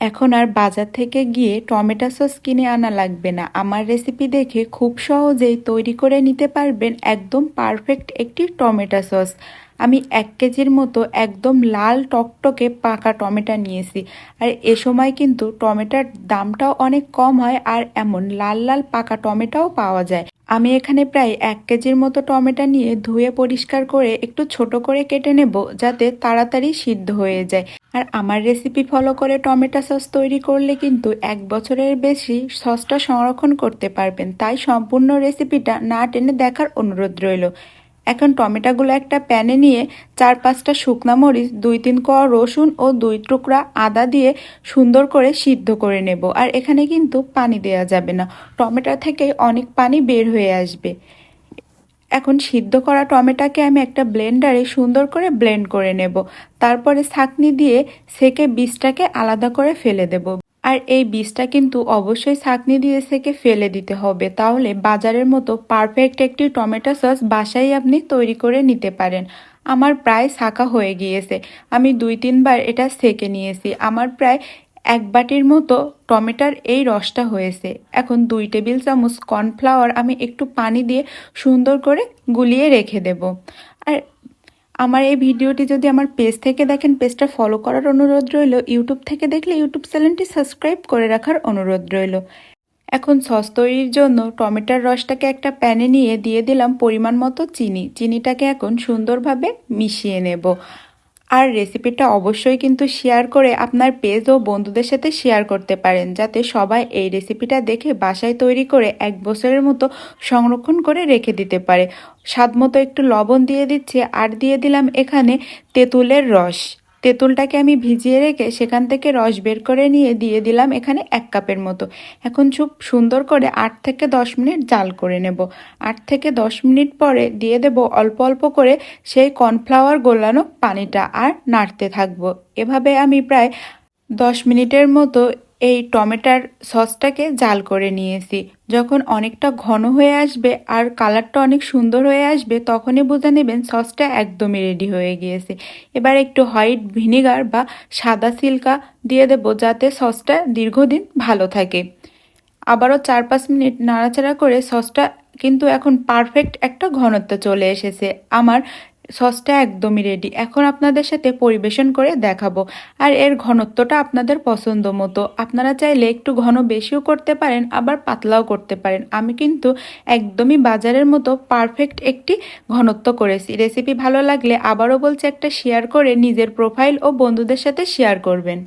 এখন আর বাজার থেকে গিয়ে টমেটো সস কিনে আনা লাগবে না। আমার রেসিপি দেখে খুব সহজেই তৈরি করে নিতে পারবেন একদম পারফেক্ট একটি টমেটো সস। আমি এক কেজির মতো একদম লাল টকটকে পাকা টমেটো নিয়েছি। আর এ সময় কিন্তু টমেটোর দামটাও অনেক কম হয় আর এমন লাল লাল পাকা টমেটোও পাওয়া যায়। আমি এখানে প্রায় এক কেজির মতো টমেটো নিয়ে ধুয়ে পরিষ্কার করে একটু ছোট করে কেটে নেব যাতে তাড়াতাড়ি সিদ্ধ হয়ে যায়। আর আমার রেসিপি ফলো করে টমেটো সস তৈরি করলে কিন্তু এক বছরের বেশি সসটা সংরক্ষণ করতে পারবেন। তাই সম্পূর্ণ রেসিপিটা না টেনে দেখার অনুরোধ রইল। এখন টমেটোগুলো একটা প্যানে নিয়ে চার পাঁচটা শুকনা মরিচ, দুই তিন কোয়া রসুন ও দুই টুকরা আদা দিয়ে সুন্দর করে সিদ্ধ করে নেব। আর এখানে কিন্তু পানি দেওয়া যাবে না। টমেটো থেকে অনেক পানি বের হয়ে আসবে। এখন সিদ্ধ করা টমেটোকে আমি একটা ব্লেন্ডারে সুন্দর করে ব্লেন্ড করে নেব। তারপরে ছাঁকনি দিয়ে সেকে বীজটাকে আলাদা করে ফেলে দেব। আর এই বীজটা কিন্তু অবশ্যই ছাঁকনি দিয়ে সেকে ফেলে দিতে হবে। তাহলে বাজারের মতো পারফেক্ট একটি টমেটো সস বাসায় আপনি তৈরি করে নিতে পারেন। আমার প্রায় ছাঁকা হয়ে গিয়েছে। আমি দুই তিনবার এটা সেকে নিয়েছি। আমার প্রায় এক বাটির মতো টমেটোর এই রসটা হয়েছে। এখন দুই টেবিল চামচ কর্নফ্লাওয়ার আমি একটু পানি দিয়ে সুন্দর করে গুলিয়ে রেখে দেব। আর আমার এই ভিডিওটি যদি আমার পেজ থেকে দেখেন, পেজটা ফলো করার অনুরোধ রইল। ইউটিউব থেকে দেখলে ইউটিউব চ্যানেলটি সাবস্ক্রাইব করে রাখার অনুরোধ রইল। এখন সস তৈরির জন্য টমেটোর রসটাকে একটা প্যানে নিয়ে দিয়ে দিলাম পরিমাণ মতো চিনি। চিনিটাকে এখন সুন্দরভাবে মিশিয়ে নেব। আর রেসিপিটা অবশ্যই কিন্তু শেয়ার করে আপনার পেজ ও বন্ধুদের সাথে শেয়ার করতে পারেন, যাতে সবাই এই রেসিপিটা দেখে বাসায় তৈরি করে এক বছরের মতো সংরক্ষণ করে রেখে দিতে পারে। স্বাদ মতো একটু লবণ দিয়ে দিচ্ছে, আর দিয়ে দিলাম এখানে তেঁতুলের রস। তেঁতুলটাকে আমি ভিজিয়ে রেখে সেখান থেকে রস বের করে নিয়ে দিয়ে দিলাম এখানে এক কাপের মতো। এখন খুব সুন্দর করে আট থেকে দশ মিনিট জাল করে নেব। আট থেকে দশ মিনিট পরে দিয়ে দেব অল্প অল্প করে সেই কর্নফ্লাওয়ার গোলানো পানিটা আর নাড়তে থাকব। এভাবে আমি প্রায় দশ মিনিটের মতো এই টমেটার সসটাকে জাল করে নিয়েছি। যখন অনেকটা ঘন হয়ে আসবে আর কালারটা অনেক সুন্দর হয়ে আসবে, তখনই বুঝে নেবেন সসটা একদমই রেডি হয়ে গিয়েছে। এবার একটু হোয়াইট ভিনিগার বা সাদা সিল্কা দিয়ে দেব যাতে সসটা দীর্ঘদিন ভালো থাকে। আবারও চার পাঁচ মিনিট নাড়াচাড়া করে সসটা কিন্তু এখন পারফেক্ট একটা ঘনত্ব চলে এসেছে। আমার সসটা একদমই রেডি এখন আপনাদের সাথে পরিবেশন করে দেখাবো। আর এর ঘনত্বটা আপনাদের পছন্দ মতো। আপনারা চাইলে একটু ঘন বেশিও করতে পারেন, আবার পাতলাও করতে পারেন। আমি কিন্তু একদমই বাজারের মতো পারফেক্ট একটি ঘনত্ব করেছি। রেসিপি ভালো লাগলে আবারও বলছে একটা শেয়ার করে নিজের প্রোফাইল ও বন্ধুদের সাথে শেয়ার করবেন।